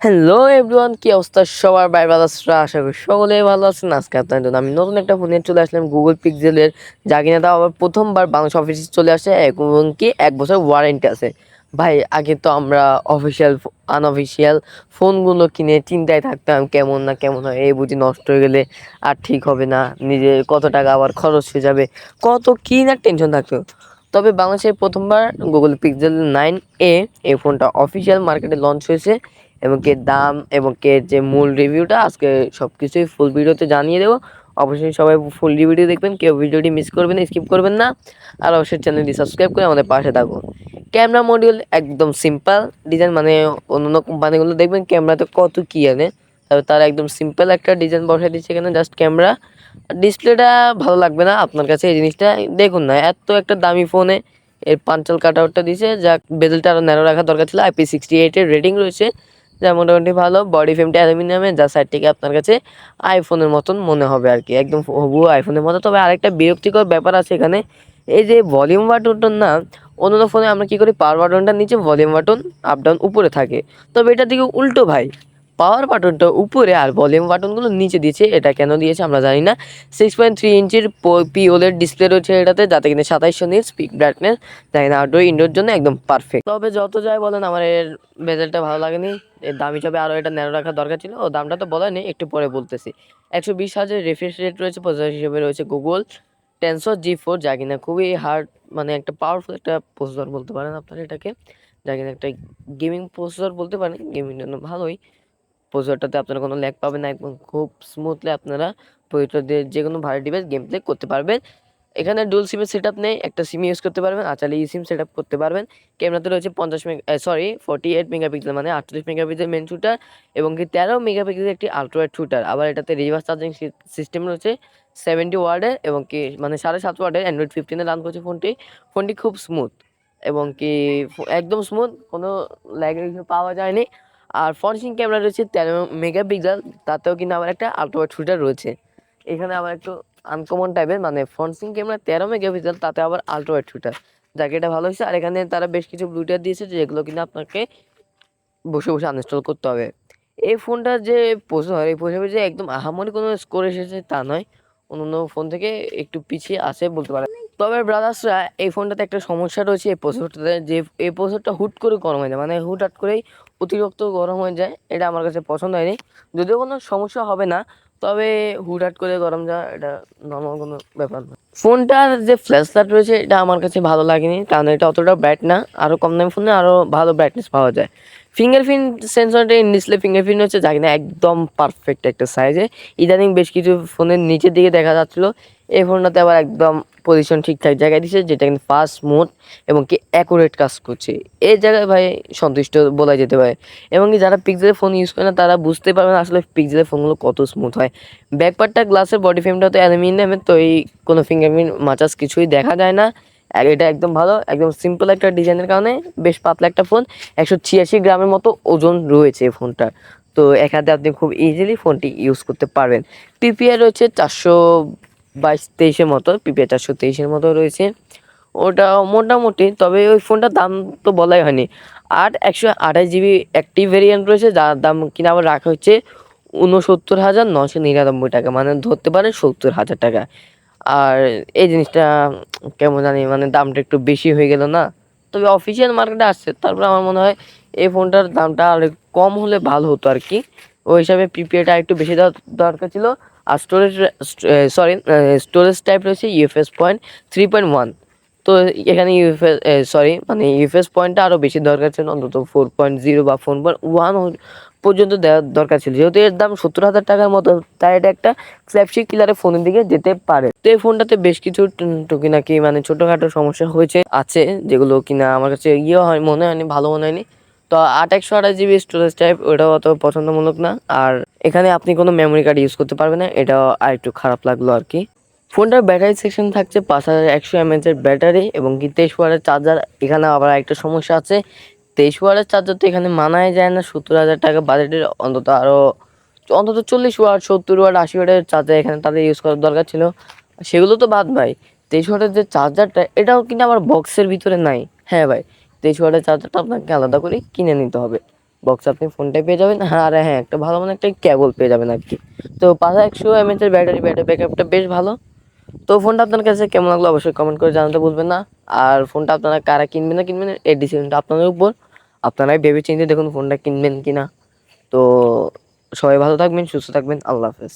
Hello everyone কি অবস্থা? সবার বাই আছো আশা করি সকলেই ভালো আছেন। আজকে আপনাদের জন্য আমি নতুন একটা ফোনে চলে আসলাম গুগল পিক্সেলের যা কিনা তাও আবার প্রথমবার বাংলাদেশ অফিসে চলে আসে এবং কি এক বছর ওয়ারেন্টি আছে। ভাই, আগে তো আমরা অফিসিয়াল আনঅফিসিয়াল ফোনগুলো কিনে চিন্তায় থাকতাম কেমন না কেমন হয়, এই বুঝি নষ্ট হয়ে গেলে আর ঠিক হবে না। নিজের কত টাকা আবার খরচ হয়ে যাবে, কত কী না টেনশন থাকতো। তবে বাংলাদেশের প্রথমবার গুগল পিক্সেল নাইন এ এই ফোনটা অফিসিয়াল মার্কেটে লঞ্চ হয়েছে এবং কে দাম এবং কে যে মূল রিভিউটা আজকে সব কিছুই ফুল ভিডিওতে জানিয়ে দেবো। অবশ্যই সবাই ফুল রিভিউটি দেখবেন, কেউ ভিডিওটি মিস করবেন না স্কিপ করবেন না। আর অবশ্যই চ্যানেলটি সাবস্ক্রাইব করে আমাদের পাশে থাকুন। ক্যামেরা মডিউল একদম সিম্পল ডিজাইন মানে অন্য কোম্পানিগুলো দেখবেন ক্যামেরাতে কত কী আনে তবে তারা একদম সিম্পল একটা ডিজাইন বসাই দিচ্ছে এখানে জাস্ট ক্যামেরা ডিসপ্লেটা ভালো লাগবে না আপনার কাছে এই জিনিসটা? দেখুন না, এত একটা দামি ফোনে এর পাঞ্চাল কাট আউটটা দিয়েছে যা বেজেলটা আরও ন্যারো রাখা দরকার ছিল। আইপি সিক্সটি এইটের রেটিং রয়েছে, যা মোটামুটি ভালো। বডি ফ্রেমটা অ্যালুমিনিয়ামের যা সাইড থেকে আপনার কাছে আইফোনের মতন মনে হবে আর কি। একদম হবু আইফোনের মতো। তবে আরেকটা বিরক্তিকর ব্যাপার আছে এখানে, এই যে ভলিউম বাটনটা না অন্য ফোনে আমরা কী করি? পাওয়ার বাটনটা নিচে ভলিউম বাটন আপ ডাউন উপরে থাকে। তবে এটার দিকে উল্টো ভাই পাওয়ার বাটনটা উপরে আর ভলিউম বাটনগুলো নিচে দিয়েছে। এটা কেন দিয়েছে আমরা জানি না। সিক্স পয়েন্ট থ্রি ইঞ্চির পিওলের ডিসপ্লে রয়েছে এটাতে, যাতে কিনা সাতাইশশো নিট স্পিক ব্রাইটনেস যাই না। আউটডোর ইনডোর জন্য একদম পারফেক্ট তবে যত যাই বলেন, আমার এর বেজেলটা ভালো লাগেনি। এর দাম হিসাবে আরও এটা ন্যারো রাখার দরকার ছিল। ও দামটা তো বলা নেই, একটু পরে বলতেছি। একশো বিশ হাজার রিফ্রেশ রেট রয়েছে প্রসেসর হিসেবে রয়েছে গুগল টেনসর জি ফোর যা কিনা খুবই হার্ড মানে একটা পাওয়ারফুল একটা প্রসেসর বলতে পারেন আপনারা এটাকে। যা কিনা একটা গেমিং প্রসেসর বলতে পারেন গেমিং জন্য ভালোই। প্রসেসরটাতে আপনারা কোনো ল্যাগ পাবেন না একদম খুব স্মুথলি আপনারা প্রসেসর দিয়ে যে কোনো ভারী ডিভাইস গেম প্লে করতে পারবেন। এখানে ডুল সিমের সেট আপ নেই, একটা সিম ইউজ করতে পারবেন, আর ই সিম সেট আপ করতে পারবেন। ক্যামেরাতে রয়েছে পঞ্চাশ mega sorry forty eight megapixel মানে আটচল্লিশ মেগাপিক্সেল মেন শুটার এবং কি তেরো মেগাপিক্সেল একটি আলট্রাওয়াইড শুটার আবার এটাতে রিভার্স চার্জিং সিস্টেম রয়েছে সেভেন্টি ওয়ার্ডের এবং কি মানে সাড়ে সাত ওয়ার্ডের অ্যান্ড্রয়েড ফিফটিনে রান করছে ফোনটি। ফোনটি খুব স্মুথ এবং কি একদম স্মুথ কোনো ল্যাগ পাওয়া যায়নি। আর ফ্রন্ট ক্যামেরা রয়েছে তেরো মেগাপিক্সেল, তাতেও কিন্তু আবার একটা আলট্রাওয়াইড শুটার রয়েছে। এখানে আবার একটু আনকমন টাইপের মানে ফ্রন্ট সিং ক্যামেরা তেরো মেগাপিক্সেল, তাতে আবার আলট্রাওয়াইড শুটার যাকে, এটা ভালো হয়েছে। আর এখানে তারা বেশ কিছু ব্লুটার দিয়েছে, যেগুলো কিন্তু আপনাকে বসে বসে আনইনস্টল করতে হবে। এই ফোনটার যে প্রসেসর এই প্রসেসর যে একদম আহামরি কোনো স্কোর এসেছে তা নয়। অন্য অন্য ফোন থেকে একটু পিছিয়ে আছে বলতে পারেন। তবে ব্রাদার্সরা এই ফোনটাতে একটা সমস্যা রয়েছে, এই প্রসেসরটাতে যে, এই প্রসেসরটা হুট করে গরম হয়ে যায়। মানে হুট হাট করেই অতিরিক্ত গরম হয়ে যায়, এটা আমার কাছে পছন্দ হয়নি। যদিও কোনো সমস্যা হবে না, তবে হুটহাট করে গরম যাওয়া এটা নর্মাল কোনো ব্যাপার না। ফোনটার যে ফ্ল্যাশ লাইট রয়েছে, এটা আমার কাছে ভালো লাগেনি, কারণ এটা অতটা ব্রাইট না আরও কম দামি ফোনে আরও ভালো ব্রাইটনেস পাওয়া যায়। ফিঙ্গারপ্রিন্ট সেন্সরটা ডিসপ্লে ফিঙ্গারপ্রিন্ট হচ্ছে যা কিনা একদম পারফেক্ট একটা সাইজে ইদানিং বেশ কিছু ফোনের নিচের দিকে দেখা যাচ্ছিল এই ফোনটাতে আবার একদম পজিশন ঠিকঠাক জায়গায় দিচ্ছে যেটা কিন্তু ফাস্ট স্মুথ এবং কি অ্যাকুরেট কাজ করছে। এই জায়গায় ভাই সন্তুষ্ট বলা যেতে পারে। এবং কি যারা পিক্সেলের ফোন ইউজ করে না, তারা বুঝতে পারবে না আসলে পিক্সেলের ফোনগুলো কত স্মুথ হয়। ব্যাকপার্টটা গ্লাসের বডি ফ্রেমটা তো অ্যালুমিনিয়ামের তো এই কোনো ফিঙ্গারপ্রিন্ট মাচাস কিছুই দেখা যায় না। এটা একদম ভালো, একদম সিম্পল একটা ডিজাইনের কারণে বেশ পাতলা একটা ফোন একশো ছিয়াশি গ্রামের মতো ওজন রয়েছে এই ফোনটার তো এক হাতে আপনি খুব ইজিলি ফোনটি ইউজ করতে পারবেন। পিপিআই রয়েছে চারশো বাইশ তেইশের মতো, পিপিআই চারশো তেইশের মতো রয়েছে। ওটা মোটামুটি, তবে ওই ফোনটার দাম তো বলাই হয়নি। আট একশো আঠাশ জিবি একটি ভেরিয়েন্ট রয়েছে, যার দাম কিনা আবার রাখা হচ্ছে উনসত্তর হাজার নশো নিরানব্বই টাকা মানে ধরতে পারেন সত্তর হাজার টাকা। আর এই জিনিসটা কেমন জানি মানে দামটা একটু বেশি হয়ে গেল না। তবে অফিসিয়াল মার্কেটে আসছে, তারপরে আমার মনে হয় এই ফোনটার দামটা আর কম হলে ভালো হতো আর কি। ওই হিসাবে পিপিআইটা একটু বেশি দেওয়ার দরকার ছিল। আর স্টোরেজ সরি স্টোরেজ টাইপ রয়েছে UFS point three point one তো এখানে ইউএফএস সরি মানে ইউএফএস পয়েন্টটা আরও বেশি দরকার ছিল, অন্তত ফোর পয়েন্ট জিরো বা ফোর পয়েন্ট ওয়ান পর্যন্ত দেওয়ার দরকার ছিল। যেহেতু এর দাম সত্তর হাজার টাকার মতো, তাই এটা একটা ফ্ল্যাগশিপ কিলারের ফোনের দিকে যেতে পারে। তো এই ফোনটাতে বেশ কিছু টুকিনাকি মানে ছোটোখাটো সমস্যা হয়েছে, আছে, যেগুলো কিনা আমার কাছে ইয়ে হয়, মনে হয়নি, ভালো মনে হয়নি। তো আট একশো আঠাশ জিবি স্টোরেজ টাইপ ওটাও অত পছন্দমূলক না। আর এখানে আপনি কোনো মেমোরি কার্ড ইউজ করতে পারবেন না, এটা আর একটু খারাপ লাগল আর কি। ফোনটার ব্যাটারি সেকশন থাকছে পাঁচ হাজার একশো এমএচ এর ব্যাটারি এবং কি তেইশ ওয়াটের চার্জার এখানে আবার একটা সমস্যা আছে। তেইশ ওয়াটের চার্জার তো এখানে মানায় যায় না, সত্তর হাজার টাকা বাজেটের অন্তত আরও অন্তত চল্লিশ ওয়াট, সত্তর ওয়াট, আশি ওয়াটের চার্জার এখানে তাদের ইউজ করার দরকার ছিল। সেগুলো তো বাদ ভাই, তেইশ ওয়াটের যে চার্জারটা এটাও কিন্তু আমার বক্সের ভিতরে নাই। হ্যাঁ ভাই তো এই চার্জারটা আপনাকে আলাদা করে কিনে নিতে হবে। বক্স আপনি ফোনটাই পেয়ে যাবেন। হ্যাঁ আর হ্যাঁ একটা ভালো মানে একটা ক্যাবল পেয়ে যাবেন আর কি। তো পাঁচ একশো এমএচের ব্যাটারি ব্যাটারি ব্যাকআপটা বেশ ভালো। তো ফোনটা আপনার কাছে কেমন লাগল অবশ্যই কমেন্ট করে জানাতে বলবেন না। আর ফোনটা আপনারা কারা কিনবেন না কিনবেন এই ডিসিশনটা আপনাদের উপর। আপনারাই ভেবে চিন্তে দেখুন ফোনটা কিনবেন কি না তো সবাই ভালো থাকবেন, সুস্থ থাকবেন, আল্লাহ হাফেজ।